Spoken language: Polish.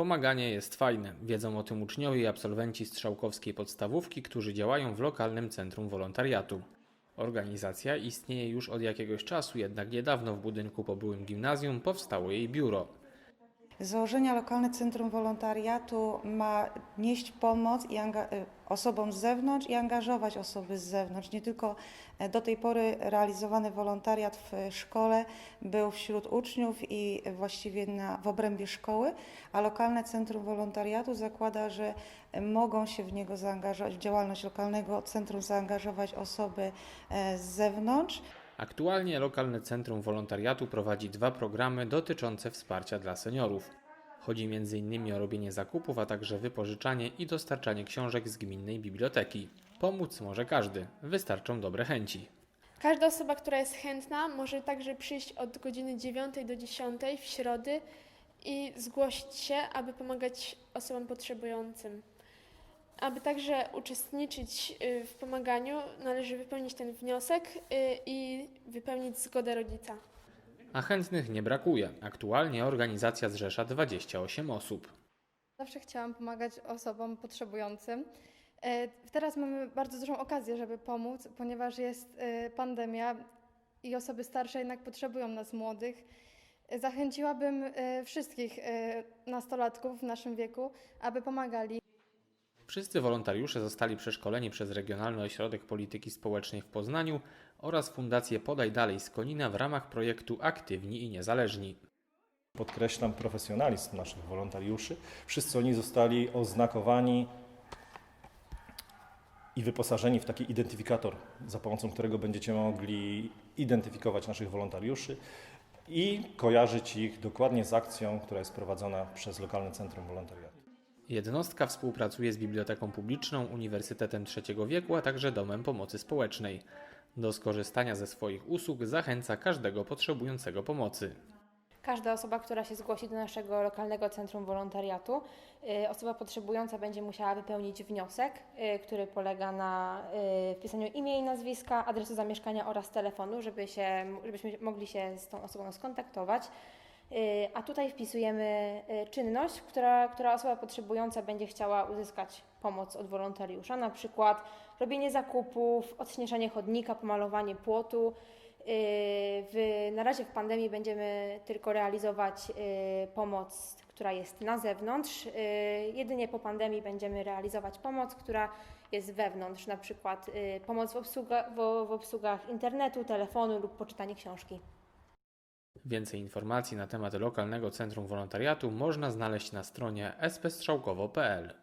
Pomaganie jest fajne. Wiedzą o tym uczniowie i absolwenci Strzałkowskiej Podstawówki, którzy działają w lokalnym centrum wolontariatu. Organizacja istnieje już od jakiegoś czasu, jednak niedawno w budynku po byłym gimnazjum powstało jej biuro. Z założenia Lokalne Centrum Wolontariatu ma nieść pomoc i y, osobom z zewnątrz i angażować osoby z zewnątrz. Nie tylko e, do tej pory realizowany wolontariat w szkole był wśród uczniów i właściwie na, w obrębie szkoły, a Lokalne Centrum Wolontariatu zakłada, że mogą się w niego zaangażować, w działalność Lokalnego Centrum zaangażować osoby e, z zewnątrz. Aktualnie lokalne centrum wolontariatu prowadzi dwa programy dotyczące wsparcia dla seniorów. Chodzi m.in. o robienie zakupów, a także wypożyczanie i dostarczanie książek z gminnej biblioteki. Pomóc może każdy, wystarczą dobre chęci. Każda osoba, która jest chętna, może także przyjść od godziny 9 do 10 w środy i zgłosić się, aby pomagać osobom potrzebującym. Aby także uczestniczyć y, w pomaganiu, należy wypełnić ten wniosek y, i wypełnić zgodę rodzica. A chętnych nie brakuje. Aktualnie organizacja zrzesza 28 osób. Zawsze chciałam pomagać osobom potrzebującym. E, Teraz mamy bardzo dużą okazję, żeby pomóc, ponieważ jest e, pandemia i osoby starsze jednak potrzebują nas młodych. Zachęciłabym e, wszystkich nastolatków w naszym wieku, aby pomagali. Wszyscy wolontariusze zostali przeszkoleni przez Regionalny Ośrodek Polityki Społecznej w Poznaniu oraz Fundację Podaj Dalej z Konina w ramach projektu Aktywni i Niezależni. Podkreślam profesjonalizm naszych wolontariuszy. Wszyscy oni zostali oznakowani i wyposażeni w taki identyfikator, za pomocą którego będziecie mogli identyfikować naszych wolontariuszy i kojarzyć ich dokładnie z akcją, która jest prowadzona przez lokalne centrum wolontariatu. Jednostka współpracuje z Biblioteką Publiczną, Uniwersytetem Trzeciego Wieku, a także Domem Pomocy Społecznej. Do skorzystania ze swoich usług zachęca każdego potrzebującego pomocy. Każda osoba, która się zgłosi do naszego lokalnego centrum wolontariatu, y, osoba potrzebująca będzie musiała wypełnić wniosek, y, który polega na y, wpisaniu imię i nazwiska, adresu zamieszkania oraz telefonu, żeby się, żebyśmy mogli się z tą osobą skontaktować. Y, A tutaj wpisujemy y, czynność, która, która osoba potrzebująca będzie chciała uzyskać pomoc od wolontariusza, na przykład robienie zakupów, odśnieżanie chodnika, pomalowanie płotu. Y, W, na razie w pandemii będziemy tylko realizować pomoc, która jest na zewnątrz. Jedynie po pandemii będziemy realizować pomoc, która jest wewnątrz, na przykład pomoc w, obsługa, w, w obsługach internetu, telefonu lub poczytanie książki. Więcej informacji na temat lokalnego centrum wolontariatu można znaleźć na stronie spstrzałkowo.pl.